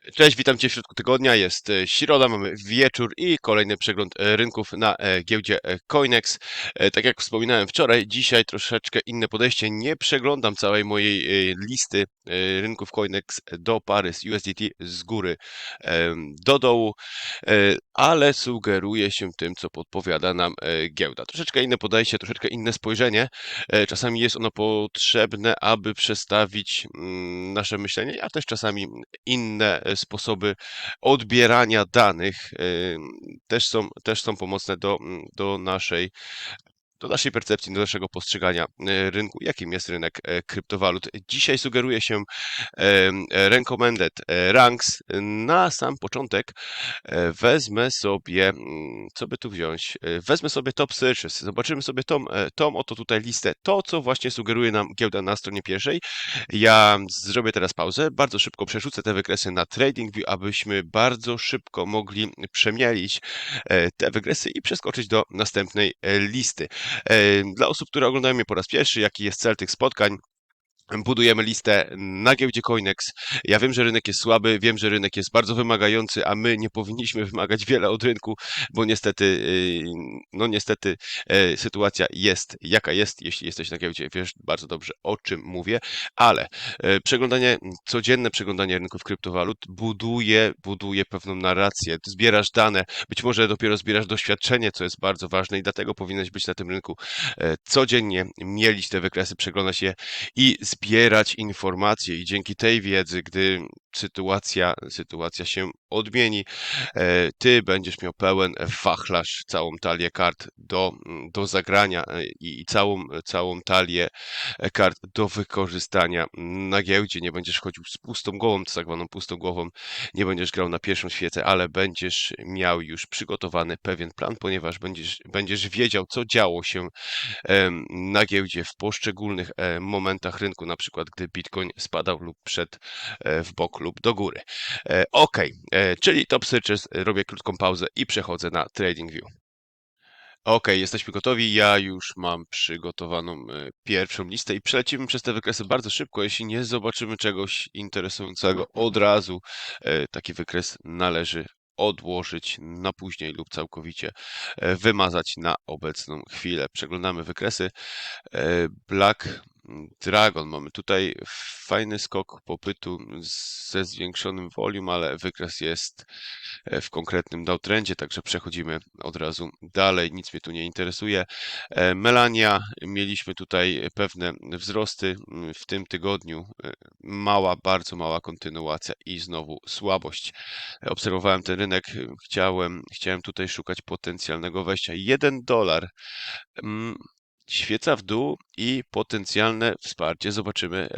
Cześć, witam Cię w środku tygodnia. Jest e, środa, mamy wieczór i kolejny przegląd e, rynków na e, giełdzie Coinex. Tak jak wspominałem wczoraj, dzisiaj troszeczkę inne podejście. Nie przeglądam całej mojej listy rynków Coinex do pary z USDT z góry do dołu, ale sugeruję się tym, co podpowiada nam giełda. Troszeczkę inne podejście, troszeczkę inne spojrzenie. Czasami jest ono potrzebne, aby przestawić mm, nasze myślenie, a też czasami inne sposoby odbierania danych też są, też są pomocne do, do naszej do naszej percepcji, do naszego postrzegania e, rynku, jakim jest rynek e, kryptowalut. Dzisiaj sugeruje się recommended e, ranks. Na sam początek wezmę sobie, mm, co by tu wziąć? Wezmę sobie top searches. Zobaczymy sobie tą, tą oto tutaj listę. To, co właśnie sugeruje nam giełda na stronie pierwszej. Ja zrobię teraz pauzę. Bardzo szybko przerzucę te wykresy na TradingView, abyśmy bardzo szybko mogli przemielić te wykresy i przeskoczyć do następnej listy. Dla osób, które oglądają mnie po raz pierwszy, jaki jest cel tych spotkań, budujemy listę na giełdzie Coinex. Ja wiem, że rynek jest słaby, wiem, że rynek jest bardzo wymagający, a my nie powinniśmy wymagać wiele od rynku, bo niestety, y, no niestety e, sytuacja jest jaka jest. Jeśli jesteś na giełdzie, wiesz bardzo dobrze o czym mówię, ale e, przeglądanie, codzienne przeglądanie rynków kryptowalut buduje, buduje pewną narrację. Zbierasz dane, być może dopiero zbierasz doświadczenie, co jest bardzo ważne i dlatego powinieneś być na tym rynku e, codziennie, mielić te wykresy, przeglądać je i zbierać zbierać informacje i dzięki tej wiedzy, gdy sytuacja, sytuacja się odmieni, e, ty będziesz miał pełen wachlarz, całą talię kart do, do zagrania e, i całą, całą talię kart do wykorzystania na giełdzie. Nie będziesz chodził z pustą głową, z tak zwaną pustą głową, nie będziesz grał na pierwszą świecę, ale będziesz miał już przygotowany pewien plan, ponieważ będziesz, będziesz wiedział, co działo się na giełdzie w poszczególnych e, momentach rynku, na przykład gdy Bitcoin spadał lub przed w bok lub do góry. Ok, czyli top searches, robię krótką pauzę i przechodzę na TradingView. Ok, jesteśmy gotowi. Ja już mam przygotowaną e, pierwszą listę i przelecimy przez te wykresy bardzo szybko. Jeśli nie zobaczymy czegoś interesującego od razu, e, taki wykres należy odłożyć na później lub całkowicie e, wymazać na obecną chwilę. Przeglądamy wykresy. Black Dragon. Mamy tutaj fajny skok popytu ze zwiększonym volume, ale wykres jest e, w konkretnym downtrendzie, także przechodzimy od razu dalej. Nic mnie tu nie interesuje. E, Melania, mieliśmy tutaj pewne wzrosty w tym tygodniu. E, mała, bardzo mała kontynuacja i znowu słabość. Obserwowałem ten rynek, chciałem, chciałem tutaj szukać potencjalnego wejścia. 1 dolar mm, świeca w dół i potencjalne wsparcie. Zobaczymy.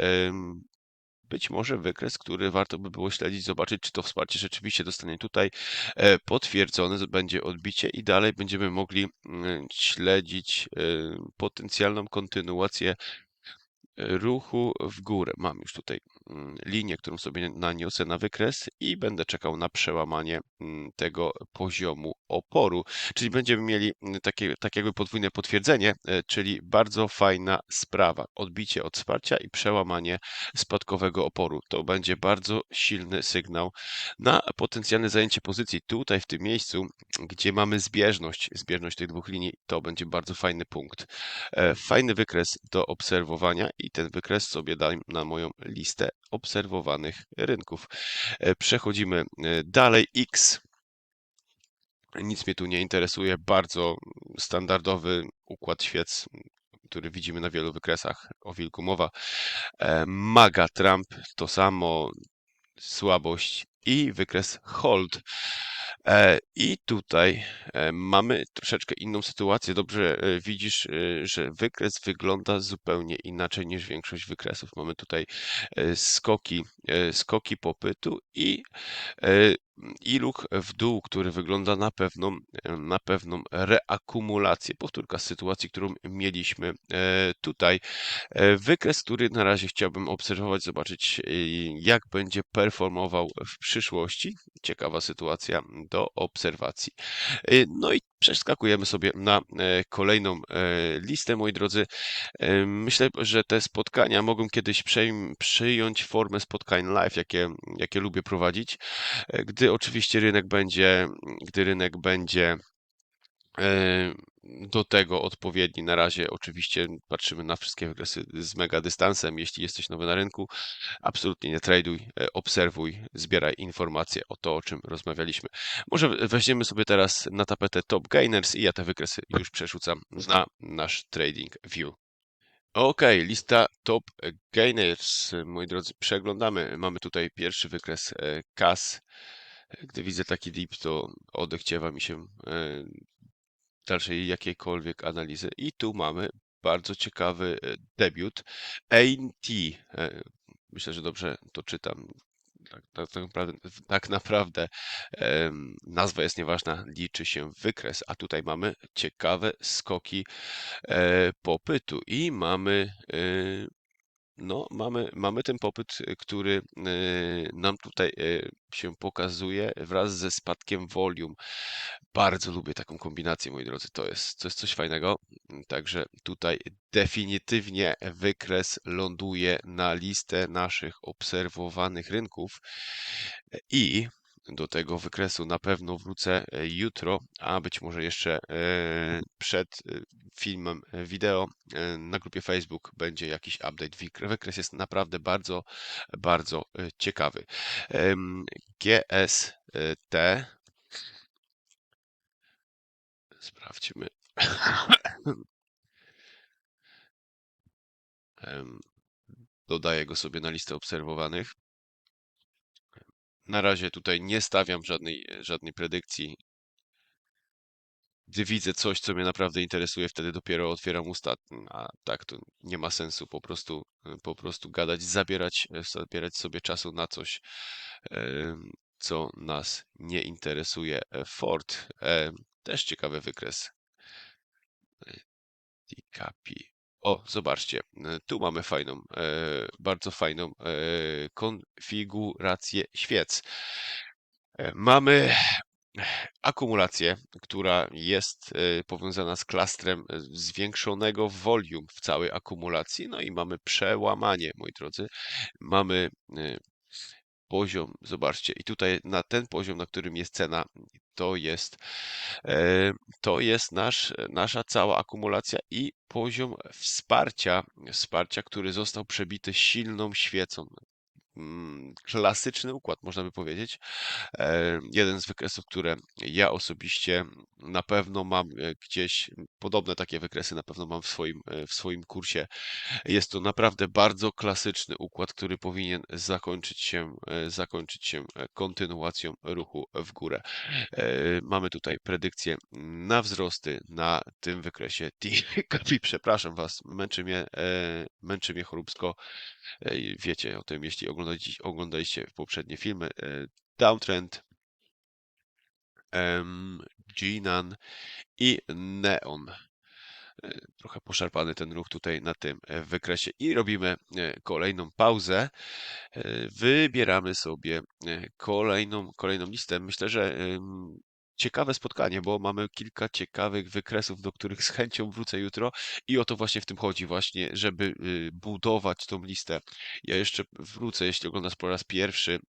Być może wykres, który warto by było śledzić, zobaczyć, czy to wsparcie rzeczywiście dostanie tutaj e, potwierdzone, będzie odbicie i dalej będziemy mogli mm, śledzić e, potencjalną kontynuację ruchu w górę. Mam już tutaj linię, którą sobie naniosę na wykres i będę czekał na przełamanie mm, tego poziomu oporu. Czyli będziemy mieli mm, takie, tak jakby podwójne potwierdzenie, e, czyli bardzo fajna sprawa. Odbicie od wsparcia i przełamanie spadkowego oporu. To będzie bardzo silny sygnał na potencjalne zajęcie pozycji tutaj w tym miejscu, gdzie mamy zbieżność, zbieżność tych dwóch linii. To będzie bardzo fajny punkt. E, fajny wykres do obserwowania i ten wykres sobie dam na moją listę obserwowanych rynków. E, przechodzimy e, dalej. X. Nic mnie tu nie interesuje. Bardzo standardowy układ świec, który widzimy na wielu wykresach. O wilku mowa. E, Maga Trump to samo. Słabość i wykres hold. E, I tutaj e, mamy troszeczkę inną sytuację. Dobrze e, widzisz, że wykres wygląda zupełnie inaczej niż większość wykresów. Mamy tutaj skoki, skoki popytu i i w dół, który wygląda na pewną, na pewną reakumulację. Powtórka sytuacji, którą mieliśmy tutaj. Wykres, który na razie chciałbym obserwować, zobaczyć jak będzie performował w przyszłości. Ciekawa sytuacja do obserwacji. No i Przeskakujemy sobie na e, kolejną e, listę, moi drodzy. E, Myślę, że te spotkania mogą kiedyś przyjąć formę spotkań live, jakie, jakie lubię prowadzić, gdy oczywiście rynek będzie, gdy rynek będzie do tego odpowiedni. Na razie oczywiście patrzymy na wszystkie wykresy z mega dystansem. Jeśli jesteś nowy na rynku, absolutnie nie traduj, e, obserwuj, zbieraj informacje o to, o czym rozmawialiśmy. Może weźmiemy sobie teraz na tapetę Top Gainers i ja te wykresy już przerzucam na nasz Trading View. Ok, lista Top Gainers. Moi drodzy, przeglądamy. Mamy tutaj pierwszy wykres e, CAS. Gdy widzę taki dip, to odechciewa mi się e, dalszej jakiejkolwiek analizy. I tu mamy bardzo ciekawy e, debiut. AT. e, Myślę, że dobrze to czytam. Tak, tak, tak naprawdę, tak naprawdę nazwa jest nieważna, liczy się wykres, a tutaj mamy ciekawe skoki e, popytu i mamy e, no, mamy, mamy ten popyt, y, który y, nam tutaj y, się pokazuje wraz ze spadkiem volume. Bardzo lubię taką kombinację, moi drodzy. To jest, to jest coś fajnego. Także tutaj definitywnie wykres ląduje na listę naszych obserwowanych rynków i do tego wykresu na pewno wrócę e, jutro, a być może jeszcze e, przed e, filmem wideo na grupie Facebook będzie jakiś update. Wykres jest naprawdę bardzo, bardzo ciekawy. GST. Sprawdźmy. Dodaję go sobie na listę obserwowanych. Na razie tutaj nie stawiam żadnej, żadnej predykcji. Gdy widzę coś, co mnie naprawdę interesuje, wtedy dopiero otwieram usta. A tak to nie ma sensu po prostu, po prostu gadać, zabierać, zabierać sobie czasu na coś, em, co nas nie interesuje. E, Ford, e, też ciekawy wykres. Tikapi. O, zobaczcie, e, tu mamy fajną, e, bardzo fajną e, konfigurację świec. Mamy akumulację, która jest powiązana z klastrem zwiększonego volume w całej akumulacji. No i mamy przełamanie, moi drodzy. Mamy poziom, zobaczcie, i tutaj na ten poziom, na którym jest cena, to jest, e, to jest nasz, nasza cała akumulacja i poziom wsparcia, wsparcia, który został przebity silną świecą. Mm, Klasyczny układ, można by powiedzieć. E, Jeden z wykresów, które ja osobiście na pewno mam e, gdzieś, podobne takie wykresy na pewno mam w swoim, e, w swoim kursie. Jest to naprawdę bardzo klasyczny układ, który powinien zakończyć się, zakończyć się kontynuacją ruchu w górę. Mamy tutaj predykcję na wzrosty na tym wykresie TKP. Przepraszam Was, męczy mnie, męczy mnie choróbsko. Wiecie o tym, jeśli oglądaliście, oglądaliście poprzednie filmy. E, Downtrend, Jinan i Neon. E, Trochę poszarpany ten ruch tutaj na tym e, wykresie i robimy kolejną pauzę. Wybieramy sobie kolejną, kolejną listę. Myślę, że ciekawe spotkanie, bo mamy kilka ciekawych wykresów, do których z chęcią wrócę jutro i o to właśnie w tym chodzi właśnie, żeby y, budować tą listę. Ja jeszcze wrócę, jeśli oglądasz po raz pierwszy,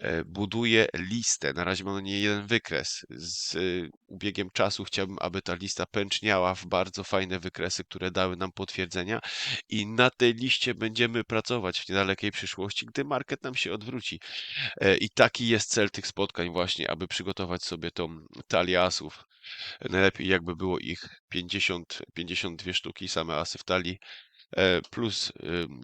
e, buduję listę. Na razie mam nie jeden wykres. Z y, ubiegiem czasu chciałbym, aby ta lista pęczniała w bardzo fajne wykresy, które dały nam potwierdzenia i na tej liście będziemy pracować w niedalekiej przyszłości, gdy market nam się odwróci. E, I taki jest cel tych spotkań właśnie, aby przygotować sobie tą talię asów. Najlepiej jakby było ich 50, 52 sztuki, same asy w talii, e, plus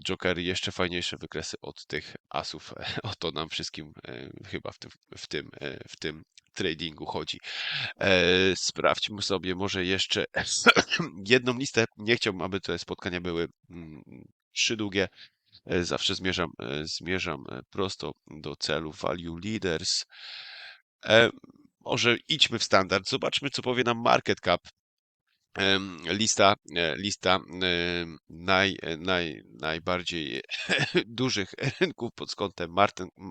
jokery, jeszcze fajniejsze wykresy od tych asów. O to nam wszystkim e, chyba w tym, w tym, e, w tym tradingu chodzi. Sprawdźmy sobie może jeszcze jedną listę. Nie chciałbym, aby te spotkania były mm, trzy długie. Zawsze zmierzam, zmierzam prosto do celu Value Leaders. Może idźmy w standard, zobaczmy, co powie nam market cap. lista, e, lista naj, e, naj, najbardziej dużych rynków pod kątem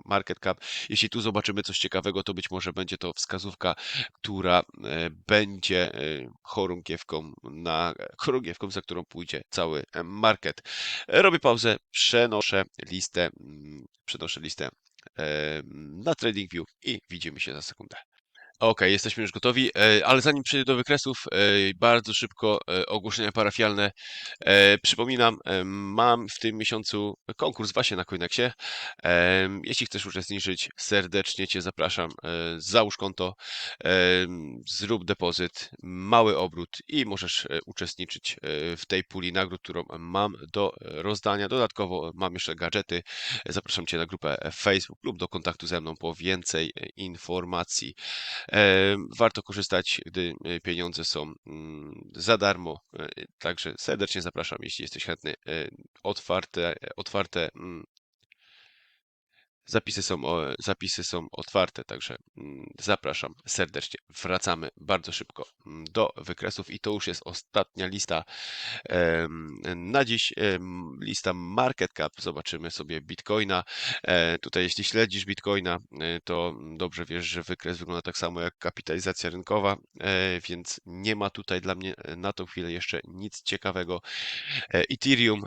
market cap. Jeśli tu zobaczymy coś ciekawego, to być może będzie to wskazówka, która e, będzie chorągiewką, na, chorągiewką, za którą pójdzie cały market. Robię pauzę, przenoszę listę, mm, przenoszę listę na TradingView i widzimy się za sekundę. Okej, jesteśmy już gotowi, e, ale zanim przejdę do wykresów, e, bardzo szybko e, ogłoszenia parafialne. Przypominam, mam w tym miesiącu konkurs właśnie na Coinexie. Jeśli chcesz uczestniczyć, serdecznie Cię zapraszam. Załóż konto, zrób depozyt, mały obrót i możesz uczestniczyć w tej puli nagród, którą mam do rozdania. Dodatkowo mam jeszcze gadżety. Zapraszam Cię na grupę Facebook lub do kontaktu ze mną po więcej informacji. E, Warto korzystać, gdy e, pieniądze są mm, za darmo. e, Także serdecznie zapraszam, jeśli jesteś chętny. Otwarte, otwarte mm, Zapisy są, zapisy są otwarte, także mm, zapraszam serdecznie. Wracamy bardzo szybko mm, do wykresów i to już jest ostatnia lista na dziś. Lista market cap. Zobaczymy sobie Bitcoina. E, Tutaj jeśli śledzisz Bitcoina, e, to dobrze wiesz, że wykres wygląda tak samo jak kapitalizacja rynkowa, e, więc nie ma tutaj dla mnie na tą chwilę jeszcze nic ciekawego. Ethereum,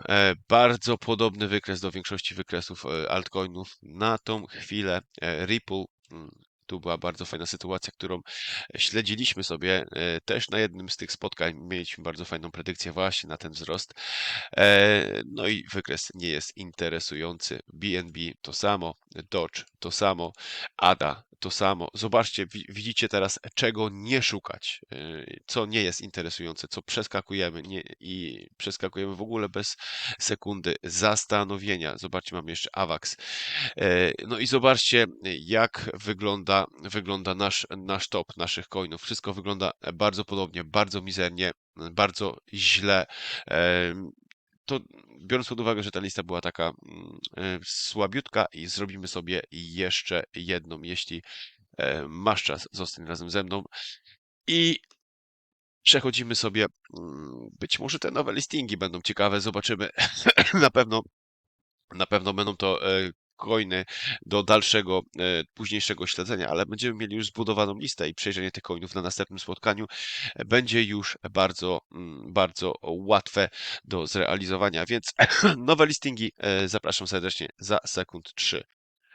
bardzo podobny wykres do większości wykresów altcoinów. Na tą chwilę e, Ripple, mm, tu była bardzo fajna sytuacja, którą śledziliśmy sobie e, też na jednym z tych spotkań. Mieliśmy bardzo fajną predykcję właśnie na ten wzrost. E, No i wykres nie jest interesujący. BNB to samo, Dodge to samo, ADA to samo. Zobaczcie, wi- widzicie teraz, czego nie szukać, e, co nie jest interesujące, co przeskakujemy nie, i przeskakujemy w ogóle bez sekundy zastanowienia. Zobaczcie, mamy jeszcze AVAX. E, No i zobaczcie, jak wygląda, wygląda nasz, nasz top naszych coinów. Wszystko wygląda bardzo podobnie, bardzo mizernie, bardzo źle. To biorąc pod uwagę, że ta lista była taka mm, e, słabiutka i zrobimy sobie jeszcze jedną, jeśli e, masz czas, zostań razem ze mną. I przechodzimy sobie, mm, być może te nowe listingi będą ciekawe, zobaczymy. Na pewno na pewno będą to e, coiny do dalszego, e, późniejszego śledzenia, ale będziemy mieli już zbudowaną listę i przejrzenie tych coinów na następnym spotkaniu e, będzie już bardzo, mm, bardzo łatwe do zrealizowania, więc nowe listingi e, zapraszam serdecznie za sekund 3.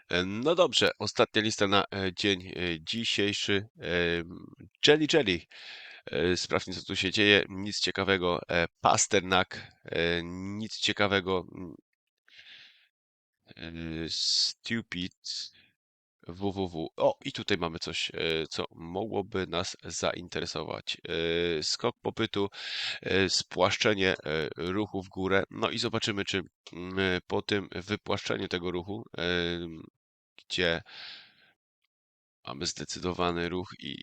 E, No dobrze, ostatnia lista na dzień dzisiejszy. Jelly Jelly. Sprawdźmy, co tu się dzieje. Nic ciekawego. Pasternak. Nic ciekawego. Yy, Stupid www. O, i tutaj mamy coś, e, co mogłoby nas zainteresować. E, Skok popytu, e, spłaszczenie ruchu w górę. No i zobaczymy, czy mm, po tym wypłaszczeniu tego ruchu, gdzie mamy zdecydowany ruch i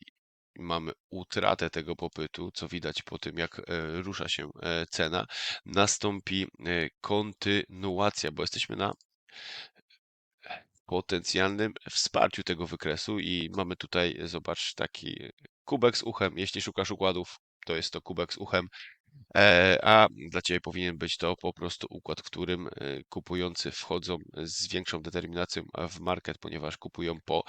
mamy utratę tego popytu, co widać po tym, jak rusza się cena, nastąpi kontynuacja, bo jesteśmy na potencjalnym wsparciu tego wykresu i mamy tutaj, zobacz, taki kubek z uchem. Jeśli szukasz układów, to jest to kubek z uchem, E, a dla Ciebie powinien być to po prostu układ, w którym e, kupujący wchodzą z większą determinacją w market, ponieważ kupują po,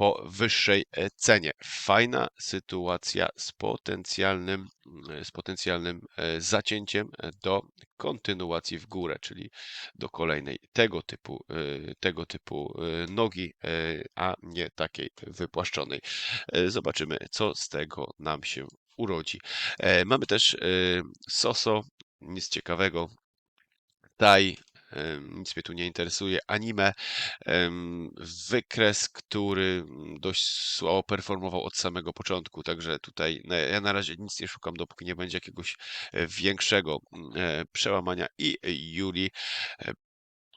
po wyższej e, cenie. Fajna sytuacja z potencjalnym, mm, z potencjalnym e, zacięciem e, do kontynuacji w górę, czyli do kolejnej tego typu, e, tego typu e, nogi, e, a nie takiej wypłaszczonej. E, Zobaczymy, co z tego nam się urodzi. E, Mamy też e, Soso, nic ciekawego. Tai, e, nic mnie tu nie interesuje. Anime, wykres, który mm, dość słabo performował od samego początku, także tutaj na- ja na razie nic nie szukam, dopóki nie będzie jakiegoś e, większego mm, e, przełamania. I Yuli, e,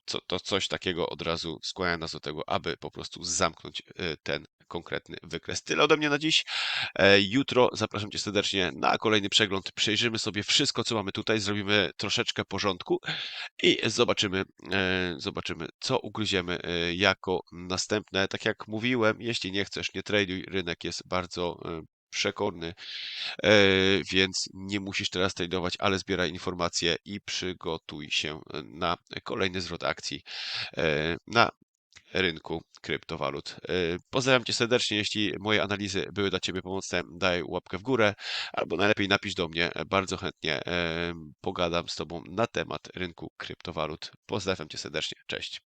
co, to coś takiego od razu skłania nas do tego, aby po prostu zamknąć ten konkretny wykres. Tyle ode mnie na dziś. E, Jutro zapraszam Cię serdecznie na kolejny przegląd. Przejrzymy sobie wszystko, co mamy tutaj, zrobimy troszeczkę porządku i zobaczymy, e, zobaczymy, co ugryziemy e, jako następne. Tak jak mówiłem, jeśli nie chcesz, nie traduj. Rynek jest bardzo przekorny, więc nie musisz teraz tradeować, ale zbieraj informacje i przygotuj się na kolejny zwrot akcji na rynku kryptowalut. E, Pozdrawiam Cię serdecznie. Jeśli moje analizy były dla Ciebie pomocne, daj łapkę w górę albo najlepiej napisz do mnie. Bardzo chętnie e, pogadam z Tobą na temat rynku kryptowalut. Pozdrawiam Cię serdecznie. Cześć.